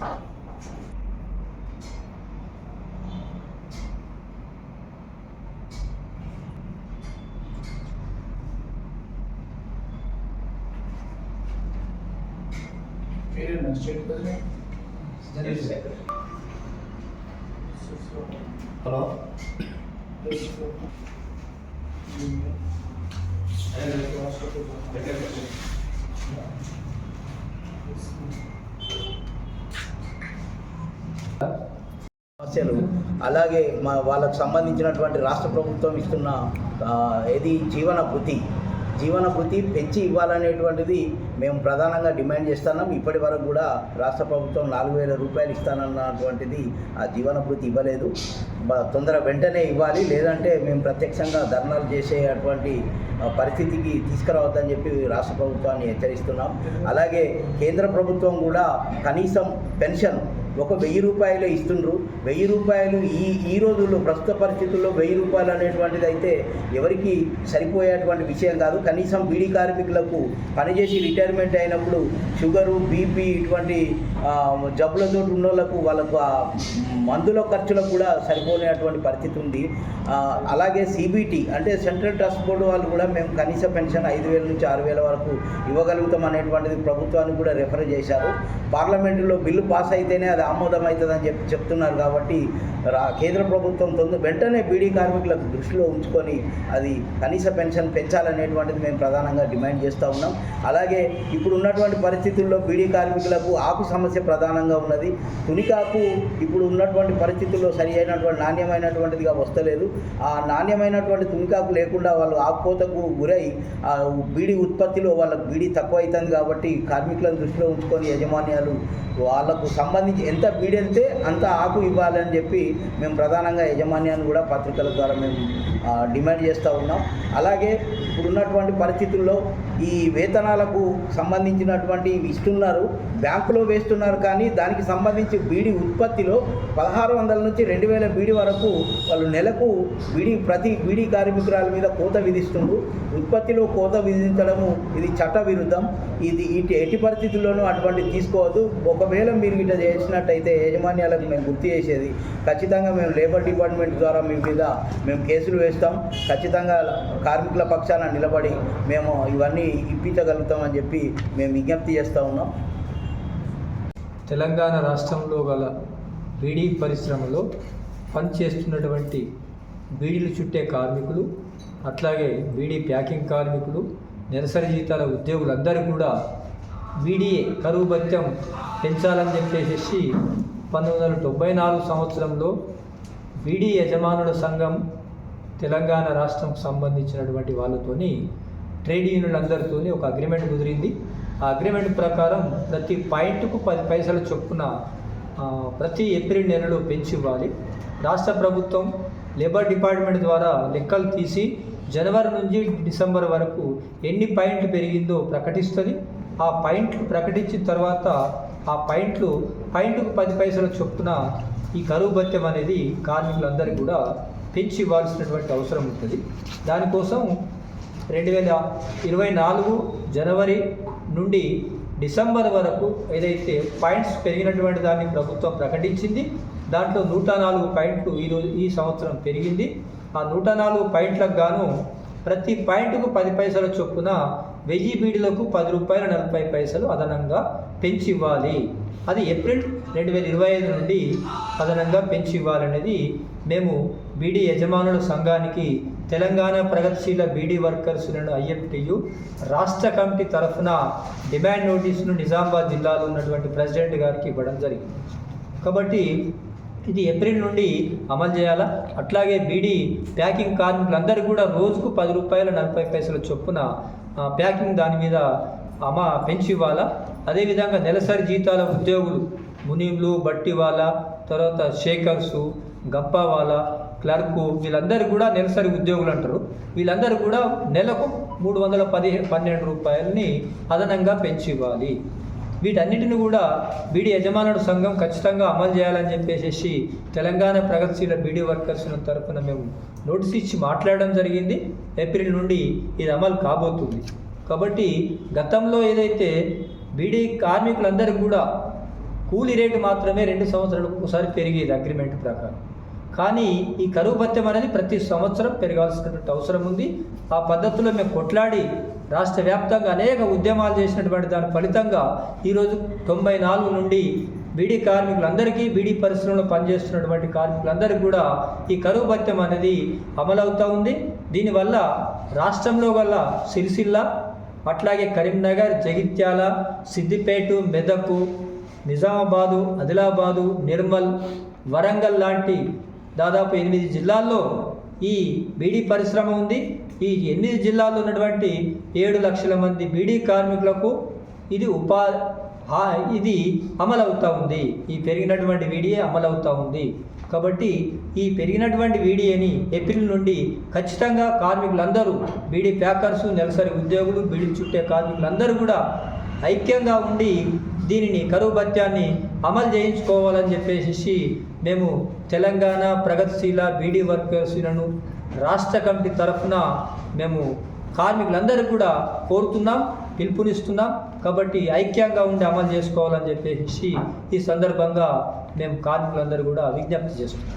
Period state president. General secretary. Hello. And సమస్యలు. అలాగే మా వాళ్ళకు సంబంధించినటువంటి రాష్ట్ర ప్రభుత్వం ఇస్తున్న ఏది? జీవన భృతి. జీవన భృతి పెంచి ఇవ్వాలనేటువంటిది మేము ప్రధానంగా డిమాండ్ చేస్తున్నాం. ఇప్పటి వరకు కూడా రాష్ట్ర ప్రభుత్వం నాలుగు వేల రూపాయలు ఇస్తానన్నటువంటిది ఆ జీవన భృతి ఇవ్వలేదు. తొందర వెంటనే ఇవ్వాలి. లేదంటే మేము ప్రత్యక్షంగా ధర్నాలు చేసే అటువంటి పరిస్థితికి తీసుకురావద్దని చెప్పి రాష్ట్ర ప్రభుత్వాన్ని హెచ్చరిస్తున్నాం. అలాగే కేంద్ర ప్రభుత్వం కూడా కనీసం పెన్షన్ ఒక వెయ్యి రూపాయలు ఇస్తుండ్రు. వెయ్యి రూపాయలు ఈ ఈ రోజుల్లో ప్రస్తుత పరిస్థితుల్లో వెయ్యి రూపాయలు అనేటువంటిది అయితే ఎవరికి సరిపోయేటువంటి విషయం కాదు. కనీసం బీడీ కార్మికులకు పనిచేసి రిటైర్మెంట్ అయినప్పుడు షుగరు బీపీ ఇటువంటి జబ్బులతో ఉన్న వాళ్ళకు వాళ్ళకు మందుల ఖర్చులకు కూడా సరిపోలేనటువంటి పరిస్థితి ఉంది. అలాగే సిబిటి అంటే సెంట్రల్ ట్రస్ట్ బోర్డు వాళ్ళు కూడా మేము కనీస పెన్షన్ ఐదు వేల నుంచి ఆరు వేల వరకు ఇవ్వగలుగుతాం అనేటువంటిది ప్రభుత్వానికి కూడా రెఫర్ చేశారు. పార్లమెంటులో బిల్లు పాస్ అయితేనే అది ఆమోదం అవుతుందని చెప్పి చెప్తున్నారు కాబట్టి రా కేంద్ర ప్రభుత్వం తొందర వెంటనే బీడీ కార్మికులకు దృష్టిలో ఉంచుకొని అది కనీస పెన్షన్ పెంచాలనేటువంటిది మేము ప్రధానంగా డిమాండ్ చేస్తూ ఉన్నాం. అలాగే ఇప్పుడు ఉన్నటువంటి పరిస్థితుల్లో బీడీ కార్మికులకు ఆకు సమస్య ప్రధానంగా ఉన్నది. తునికాకు ఇప్పుడు ఉన్న ఉన్నటువంటి పరిస్థితుల్లో సరి అయినటువంటి నాణ్యమైనటువంటిదిగా వస్తలేదు. ఆ నాణ్యమైనటువంటి తునికాకు లేకుండా వాళ్ళు ఆకుపోతకు గురై ఆ బీడీ ఉత్పత్తిలో వాళ్ళకి బీడీ తక్కువ అవుతుంది కాబట్టి కార్మికులను దృష్టిలో ఉంచుకొని యజమాన్యాలు వాళ్ళకు సంబంధించి ఎంత వీడెళ్తే అంత ఆకు ఇవ్వాలని చెప్పి మేము ప్రధానంగా యజమాన్యాన్ని కూడా పత్రికల ద్వారా మేము డిమాండ్ చేస్తూ ఉన్నాం. అలాగే ఇప్పుడున్నటువంటి పరిస్థితుల్లో ఈ వేతనాలకు సంబంధించినటువంటి ఇస్తున్నారు బ్యాంకులో వేస్తున్నారు కానీ దానికి సంబంధించి బీడీ ఉత్పత్తిలో పదహారు వందల నుంచి రెండు వేల బీడీ వరకు వాళ్ళు నెలకు బీడీ ప్రతి బీడీ కార్మికురాల మీద కోత విధిస్తుండ్రు. ఉత్పత్తిలో కోత విధించడము ఇది చట్ట విరుద్ధం ఇది ఇటు ఎట్టి పరిస్థితుల్లోనూ అటువంటి తీసుకోవద్దు. ఒక ఒకవేళ మీరు ఇట్లా చేసినట్టయితే యాజమాన్యాలకు మేము గుర్తు చేసేది ఖచ్చితంగా మేము లేబర్ డిపార్ట్మెంట్ ద్వారా మీ మీద మేము కేసులు వేస్తాం ఖచ్చితంగా కార్మికుల పక్షాన నిలబడి మేము ఇవన్నీ ఇప్పించగలుగుతామని చెప్పి మేము విజ్ఞప్తి చేస్తూ ఉన్నాం. తెలంగాణ రాష్ట్రంలో గల బీడీ పరిశ్రమలో పనిచేస్తున్నటువంటి బీడీలు చుట్టే కార్మికులు అట్లాగే బీడీ ప్యాకింగ్ కార్మికులు నెలసరి జీతాల ఉద్యోగులందరూ కూడా బీడీఏ కరువు భత్యం పెంచాలని చెప్పేసి పంతొమ్మిది వందల తొంభై నాలుగు సంవత్సరంలో బీడీ యజమానుల సంఘం తెలంగాణ రాష్ట్రంకు సంబంధించినటువంటి వాళ్ళతోని ట్రేడ్ యూనియన్లందరితోని ఒక అగ్రిమెంట్ కుదిరింది. ఆ అగ్రిమెంట్ ప్రకారం ప్రతి పాయింట్కు పది పైసల చొప్పున ప్రతి ఏప్రిల్ నెలలో పెంచి ఇవ్వాలి. రాష్ట్ర ప్రభుత్వం లేబర్ డిపార్ట్మెంట్ ద్వారా లెక్కలు తీసి జనవరి నుంచి డిసెంబర్ వరకు ఎన్ని పాయింట్లు పెరిగిందో ప్రకటిస్తుంది. ఆ పాయింట్లు ప్రకటించిన తర్వాత ఆ పాయింట్లు పాయింట్కు పది పైసల చొప్పున ఈ కరువు భత్యం అనేది కార్మికులందరికీ కూడా పెంచి ఇవ్వాల్సినటువంటి అవసరం ఉంటుంది. దానికోసం రెండు వేల ఇరవై నాలుగు జనవరి నుండి డిసెంబర్ వరకు ఏదైతే పాయింట్స్ పెరిగినటువంటి దాన్ని ప్రభుత్వం ప్రకటించింది దాంట్లో నూట నాలుగు పాయింట్లు ఈరోజు ఈ సంవత్సరం పెరిగింది. ఆ నూట నాలుగు పాయింట్లకు గాను ప్రతి పాయింట్కు పది పైసల చొప్పున వెయ్యి బీడీలకు పది రూపాయల నలభై పైసలు అదనంగా పెంచి ఇవ్వాలి అది ఏప్రిల్ రెండు వేల ఇరవై ఐదు నుండి అదనంగా పెంచి ఇవ్వాలనేది మేము బీడీ యజమానుల సంఘానికి తెలంగాణ ప్రగతిశీల బీడీ వర్కర్స్లను ఐఎఫ్టియు రాష్ట్ర కమిటీ తరఫున డిమాండ్ నోటీసును నిజామాబాద్ జిల్లాలో ఉన్నటువంటి ప్రెసిడెంట్ గారికి ఇవ్వడం జరిగింది. కాబట్టి ఇది ఏప్రిల్ నుండి అమలు చేయాలా? అట్లాగే బీడీ ప్యాకింగ్ కార్మికులందరూ కూడా రోజుకు పది రూపాయల నలభై పైసల చొప్పున ప్యాకింగ్ దాని మీద అమ్మ పెంచి ఇవ్వాలా. అదేవిధంగా నెలసరి జీతాల ఉద్యోగులు మునీంలు వాళ్ళ తర్వాత షేకర్సు వాళ్ళ క్లర్కు వీళ్ళందరూ కూడా నెలసరి ఉద్యోగులు అంటారు. వీళ్ళందరూ కూడా నెలకు మూడు వందల పది పన్నెండు రూపాయలని అదనంగా పెంచి ఇవ్వాలి. వీటన్నిటిని కూడా బీడీ యజమానుల సంఘం ఖచ్చితంగా అమలు చేయాలని చెప్పేసి తెలంగాణ ప్రగతిశీల బీడీ వర్కర్స్ తరఫున మేము నోటీస్ ఇచ్చి మాట్లాడడం జరిగింది. ఏప్రిల్ నుండి ఇది అమలు కాబోతుంది. కాబట్టి గతంలో ఏదైతే బీడీ కార్మికులందరికీ కూడా కూలీ రేటు మాత్రమే రెండు సంవత్సరాలకు ఒకసారి పెరిగేది అగ్రిమెంట్ ప్రకారం. కానీ ఈ కరువు భత్యం అనేది ప్రతి సంవత్సరం పెరగాల్సినటువంటి అవసరం ఉంది. ఆ పద్ధతిలో మేము కొట్లాడి రాష్ట్ర వ్యాప్తంగా అనేక ఉద్యమాలు చేసినటువంటి దాని ఫలితంగా ఈరోజు తొంభై నాలుగు నుండి బీడీ కార్మికులందరికీ బీడీ పరిశ్రమలో పనిచేస్తున్నటువంటి కార్మికులందరికీ కూడా ఈ కరువు భత్యం అనేది అమలవుతూ ఉంది. దీనివల్ల రాష్ట్రంలో గల సిరిసిల్ల అట్లాగే కరీంనగర్ జగిత్యాల సిద్దిపేట మెదక్ నిజామాబాదు ఆదిలాబాదు నిర్మల్ వరంగల్ లాంటి దాదాపు ఎనిమిది జిల్లాల్లో ఈ బీడీ పరిశ్రమ ఉంది. ఈ ఎనిమిది జిల్లాల్లో ఉన్నటువంటి ఏడు లక్షల మంది బీడీ కార్మికులకు ఇది ఉపా ఇది అమలవుతూ ఉంది. ఈ పెరిగినటువంటి వీడియే అమలవుతూ ఉంది. కాబట్టి ఈ పెరిగినటువంటి వీడియోని ఏప్రిల్ నుండి ఖచ్చితంగా కార్మికులందరూ బీడీ ప్యాకర్సు నెలసరి ఉద్యోగులు బీడీ చుట్టే కార్మికులందరూ కూడా ఐక్యంగా ఉండి దీనిని కరువు భత్యాన్ని అమలు చేయించుకోవాలని చెప్పేసి మేము తెలంగాణ ప్రగతిశీల బీడీ వర్కర్స్లను రాష్ట్ర కమిటీ తరఫున మేము కార్మికులందరూ కూడా కోరుతున్నాం పిలుపునిస్తున్నాం. కాబట్టి ఐక్యంగా ఉండి అమలు చేసుకోవాలని చెప్పేసి ఈ సందర్భంగా మేము కార్మికులందరూ కూడా విజ్ఞప్తి చేస్తున్నాం.